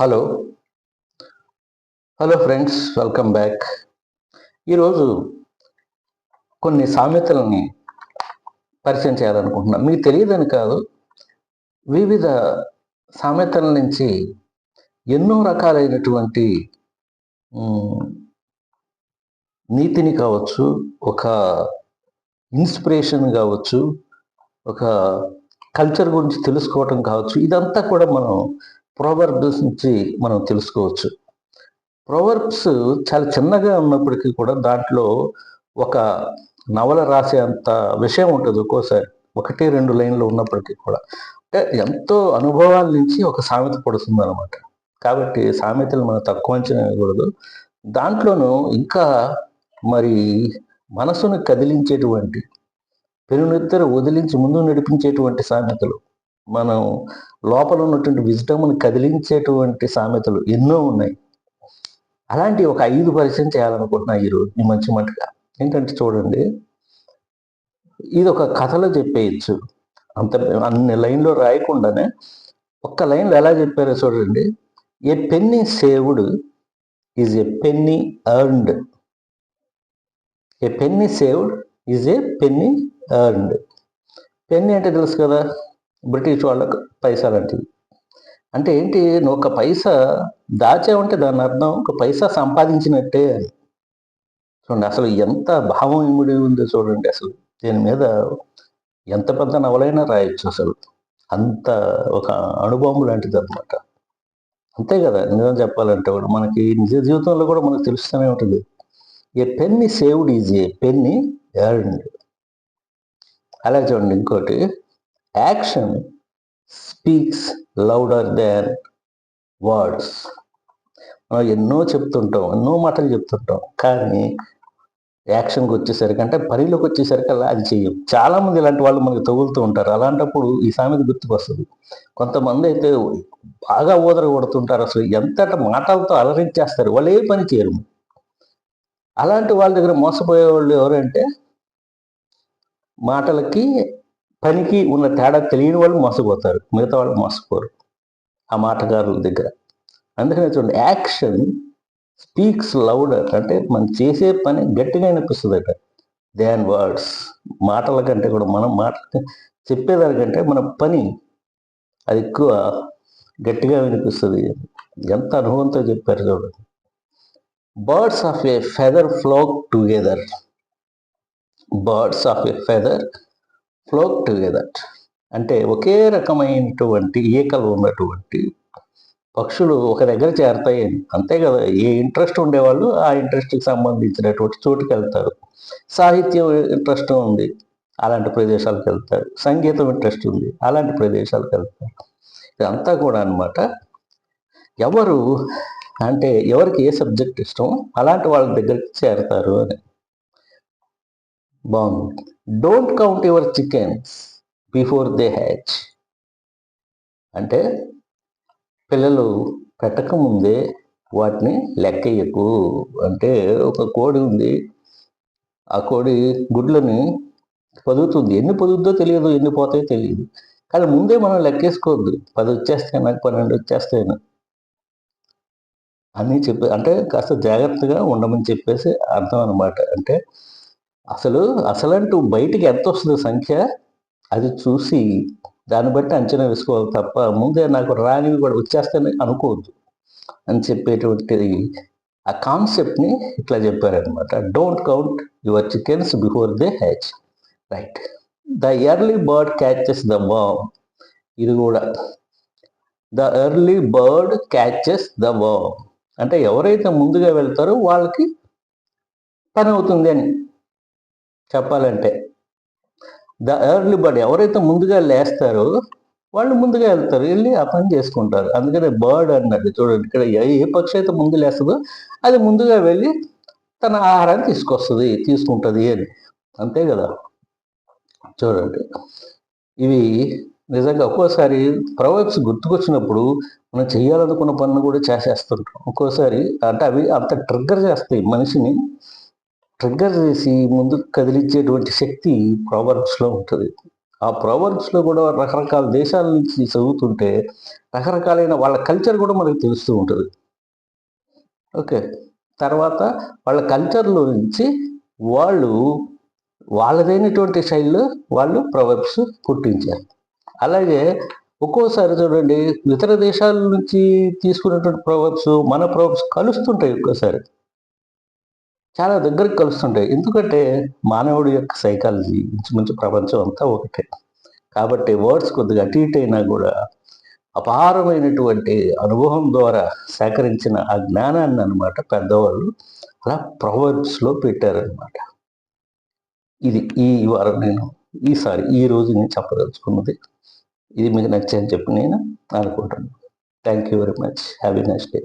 Hello hello friends welcome back ఈరోజు కొన్ని సామెతలని పరిచయం చేయాలనుకుంటున్నాను మీకు తెలియదని కాదు వివిధ సామెతల నుంచి ఎన్నో రకాలైనటువంటి నీతిని కావచ్చు ఒక ఇన్స్పిరేషన్ కావచ్చు ఒక కల్చర్ గురించి తెలుసుకోవటం కావచ్చు ఇదంతా కూడా మనం ప్రోవర్బ్స్ నుంచి మనం తెలుసుకోవచ్చు. ప్రోవర్బ్స్ చాలా చిన్నగా ఉన్నప్పటికీ కూడా దాంట్లో ఒక నవల రాసేంత విషయం ఉంటుంది ఒక్కోసారి ఒకటి రెండు లైన్లు ఉన్నప్పటికీ కూడా. అంటే ఎంతో అనుభవాల నుంచి ఒక సామెత పడుతుంది అనమాట కాబట్టి సామెతలు మనం తక్కువ అంచనా వేయకూడదు. దాంట్లోనూ ఇంకా మరి మనసును కదిలించేటువంటి పెనునిద్దరు వదిలించి ముందు నడిపించేటువంటి సామెతలు మనం లోపల ఉన్నటువంటి విజ్డమ్ని కదిలించేటువంటి సామెతలు ఎన్నో ఉన్నాయి. అలాంటి ఒక ఐదు పరిచయం చేయాలనుకుంటున్నా ఈరోజు ఈ మంచి మటుగా. ఏంటంటే చూడండి ఇది ఒక కథలో చెప్పేయచ్చు. అంత అన్ని లైన్లో రాయకుండానే ఒక్క లైన్లో ఎలా చెప్పారో చూడండి. A penny saved is a penny earned a penny saved is a penny earned penny అంటే తెలుసు కదా? బ్రిటిష్ వాళ్ళకు పైసా లాంటివి. అంటే ఏంటి? నువ్వు ఒక పైసా దాచావంటే దాని అర్థం ఒక పైసా సంపాదించినట్టే అని చూడండి అసలు ఎంత భావం ఇముడి ఉందో చూడండి అసలు. దీని మీద ఎంత పెద్ద నవలైనా రాయొచ్చు అసలు. అంత ఒక అనుభవం లాంటిది అనమాట అంతే కదా నిజం చెప్పాలంటే కూడా. మనకి నిజ జీవితంలో కూడా మనకు తెలుస్తూనే ఉంటుంది. A penny saved is a penny earned. అలాగే చూడండి ఇంకోటి. Action speaks louder than words మనం ఎన్నో చెప్తుంటాం ఎన్నో మాటలు చెప్తుంటాం కానీ యాక్షన్కి వచ్చేసరికి అంటే పనిలోకి వచ్చేసరికి అలా అది చేయం చాలామంది ఇలాంటి వాళ్ళు మనకి తగులుతూ ఉంటారు. అలాంటప్పుడు ఈ సామెత గుర్తుకొస్తుంది. కొంతమంది అయితే బాగా ఓదర కొడుతుంటారు అసలు. ఎంత మాటలతో అలరించేస్తారు. వాళ్ళు ఏ పని చేయరు. అలాంటి వాళ్ళ దగ్గర మోసపోయే వాళ్ళు ఎవరంటే మాటలకి పనికి ఉన్న తేడా తెలియని వాళ్ళు మోసపోతారు. మిగతా వాళ్ళు మోసపోరు. ఆ మాటగారుల దగ్గర. అందుకనే చూడండి యాక్షన్ స్పీక్స్ లౌడర్ అంటే మనం చేసే పని గట్టిగా అనిపిస్తుంది అట దాన్ వర్డ్స్. మాటల కంటే కూడా మనం మాట చెప్పేదానికంటే మన పని అది ఎక్కువ గట్టిగా వినిపిస్తుంది. ఎంత అనుభవంతో చెప్పారు చూడండి. Birds of a feather flock together. Birds of a feather flock together అంటే ఒకే రకమైనటువంటి ఈకలు ఉన్నటువంటి పక్షులు ఒక దగ్గర చేరతాయి. అంతే కదా ఏ ఇంట్రెస్ట్ ఉండేవాళ్ళు ఆ ఇంట్రెస్ట్కి సంబంధించినటువంటి చోటుకి వెళ్తారు. సాహిత్యం ఇంట్రెస్ట్ ఉంది అలాంటి ప్రదేశాలకు వెళ్తారు. సంగీతం ఇంట్రెస్ట్ ఉంది అలాంటి ప్రదేశాలకు వెళ్తారు. ఇదంతా కూడా అన్నమాట. ఎవరు అంటే ఎవరికి ఏ సబ్జెక్ట్ ఇష్టం అలాంటి వాళ్ళ దగ్గరికి చేరతారు అని. బాగుంది. Don't count your chickens before they hatch అంటే పిల్లలు పెట్టకముందే వాటిని లెక్కయ్యకు అంటే ఒక కోడి ఉంది. ఆ కోడి గుడ్లని పొదుగుతుంది. ఎన్ని పొదుగుద్దో తెలియదు ఎన్ని పోతాయో తెలియదు. కానీ ముందే మనం లెక్కేసుకోవద్దు పది వచ్చేస్తాయి నాకు పన్నెండు వచ్చేస్తాయి అని. చెప్పి అంటే కాస్త జాగ్రత్తగా ఉండమని చెప్పేసి అర్థం అనమాట అంటే అసలు అసలంటూ బయటికి ఎంత వస్తుంది సంఖ్య? అది చూసి దాన్ని బట్టి అంచనా వేసుకోవాలి తప్ప ముందే నాకు రానివి కూడా వచ్చేస్తాయని అనుకోవద్దు అని చెప్పేటువంటి ఆ కాన్సెప్ట్ని ఇట్లా చెప్పారనమాట don't count your chickens before they hatch right the early bird catches the worm ఇది కూడా. The early bird catches the worm అంటే ఎవరైతే ముందుగా వెళ్తారో వాళ్ళకి పని అవుతుంది అని. చెప్పాలంటే. ద ఎర్లీ బర్డ్ ఎవరైతే ముందుగా లేస్తారో వాళ్ళు ముందుగా వెళ్తారు వెళ్ళి ఆ పని చేసుకుంటారు. అందుకనే బర్డ్ అన్నది చూడండి ఇక్కడ ఏ ఏ పక్షి అయితే ముందు లేస్తుందో అది ముందుగా వెళ్ళి తన ఆహారాన్ని తీసుకొస్తుంది తీసుకుంటుంది అని. అంతే కదా? చూడండి. ఇవి నిజంగా ఒక్కోసారి ప్రొవైబ్స్ గుర్తుకొచ్చినప్పుడు మనం చేయాలనుకున్న పనులు కూడా చేసేస్తుంటాం. ఒక్కోసారి అంటే అవి అంత ట్రిగ్గర్ చేస్తాయి మనిషిని. ట్రిగ్గర్ చేసి ముందుకు కదిలించేటువంటి శక్తి ప్రావర్బ్స్లో ఉంటుంది. ఆ ప్రావర్బ్స్లో కూడా రకరకాల దేశాల నుంచి చదువుతుంటే రకరకాలైన వాళ్ళ కల్చర్ కూడా మనకు తెలుస్తూ ఉంటుంది. ఓకే. తర్వాత వాళ్ళ కల్చర్లో నుంచి వాళ్ళు వాళ్ళదైనటువంటి శైలిలో వాళ్ళు ప్రవర్బ్స్ పుట్టించారు. అలాగే ఒక్కోసారి చూడండి ఇతర దేశాల నుంచి తీసుకున్నటువంటి ప్రవర్బ్స్ మన ప్రవర్బ్స్ కలుస్తుంటాయి ఒక్కోసారి. చాలా దగ్గరికి కలుస్తుంటాయి. ఎందుకంటే మానవుడి యొక్క సైకాలజీ ఇంచుమించు ప్రపంచం అంతా ఒకటే. కాబట్టి వర్డ్స్ కొద్దిగా అటు ఇటు అయినా కూడా అపారమైనటువంటి అనుభవం ద్వారా సేకరించిన ఆ జ్ఞానాన్ని అనమాట పెద్దవాళ్ళు అలా ప్రొవర్బ్స్లో పెట్టారనమాట ఇది ఈ వారం నేను ఈసారి ఈ రోజు నేను చెప్పదలుచుకున్నది. ఇది మీకు నచ్చని చెప్పి నేను అనుకుంటున్నాను. Thank you very much have a next day